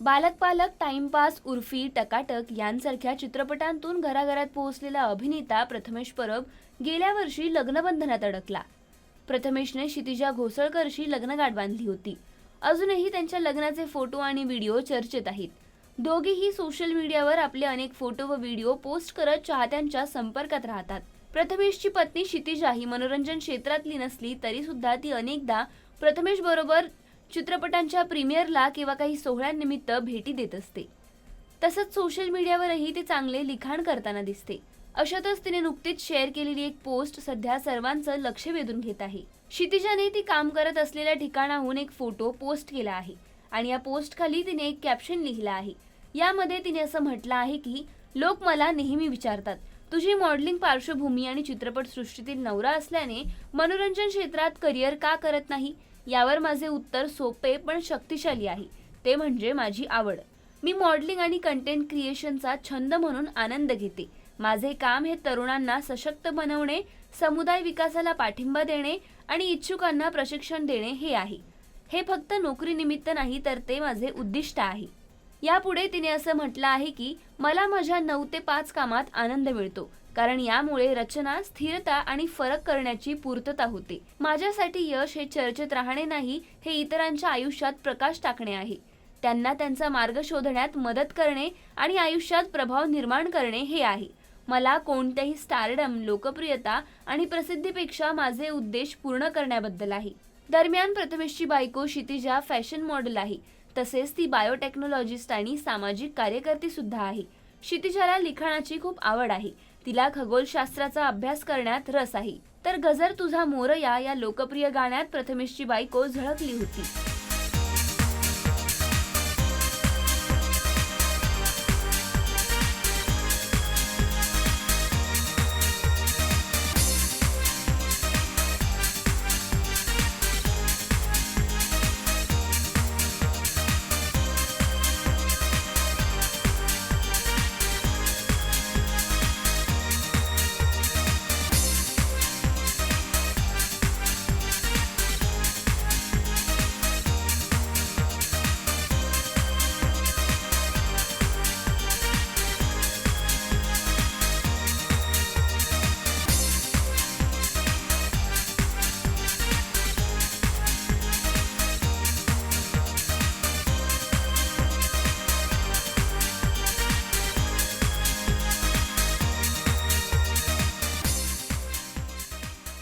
बालक पालक टाइमपास उर्फी टकाटक यांसारख्या चित्रपटांतून घराघरात पोहोचलेला अभिनेता प्रथमेश परब गेल्या वर्षी लग्नबंधनात अडकला. प्रथमेशने क्षितिजा घोसळकरशी लग्नगाठ बांधली होती. अजूनही त्यांच्या लग्नाचे फोटो आणि व्हिडिओ चर्चेत आहेत. दोघेही सोशल मीडियावर आपले अनेक फोटो व व्हिडिओ पोस्ट करत चाहत्यांच्या संपर्कात राहतात. प्रथमेशची पत्नी क्षितिजा ही मनोरंजन क्षेत्रातली नसली तरी सुद्धा ती अनेकदा प्रथमेश बरोबर चित्रपटांच्या प्रीमियरला किंवा काही सोहळ्यांनिमित्त भेटी देत असते. तसंच सोशल मीडियावरही ते चांगले लिखाण करताना दिसते. अशातच तिने नुकतीच शेअर केलेली एक पोस्ट सध्या सर्वांचं लक्ष वेधून घेत आहे. क्षितिजाने ती काम करत असलेल्या ठिकाणाहून एक फोटो पोस्ट केला आहे आणि या पोस्ट खाली तिने एक कॅप्शन लिहिला आहे. यामध्ये तिने असं म्हटलं आहे की लोक मला नेहमी विचारतात तुझी मॉडेलिंग पार्श्वभूमी आणि चित्रपटसृष्टीतील नवरा असल्याने मनोरंजन क्षेत्रात करिअर का करत नाही? यावर माझे उत्तर सोपे पण शक्तिशाली आहे. ते म्हणजे माझी आवड. मी मॉडेलिंग आणि कंटेंट क्रिएशनचा छंद म्हणून आनंद घेते. माझे काम हे तरुणांना सशक्त बनवणे समुदाय विकासाला पाठिंबा देणे आणि इच्छुकांना प्रशिक्षण देणे हे आहे. हे फक्त नोकरीनिमित्त नाही तर ते माझे उद्दिष्ट आहे. यापुढे तिने असं म्हटलं आहे की मला माझ्या नऊ ते पाच कामात आनंद मिळतो कारण यामुळे रचना स्थिरता आणि फरक करण्याची पूर्तता होते. माझ्यासाठी यश हे चर्चेत राहणे नाही हे इतरांच्या आयुष्यात प्रकाश टाकणे आहे. त्यांना त्यांचा मार्ग शोधण्यात मदत करणे आणि आयुष्यात प्रभाव निर्माण करणे हे आहे. मला कोणत्याही स्टारडम लोकप्रियता आणि प्रसिद्धीपेक्षा माझे उद्देश पूर्ण करण्याबद्दल आहे. दरम्यान प्रथमेशची बायको क्षितिजा फॅशन मॉडेल आहे. तसेच ती बायोटेक्नॉलॉजिस्ट आणि सामाजिक कार्यकर्ती सुद्धा आहे. क्षितिजाला लिखाणाची खूप आवड आहे. तिला खगोलशास्त्राचा अभ्यास करण्यात रस आहे. तर गजर तुझा मोरया या लोकप्रिय गाण्यात प्रथमेशची बायको झळकली होती.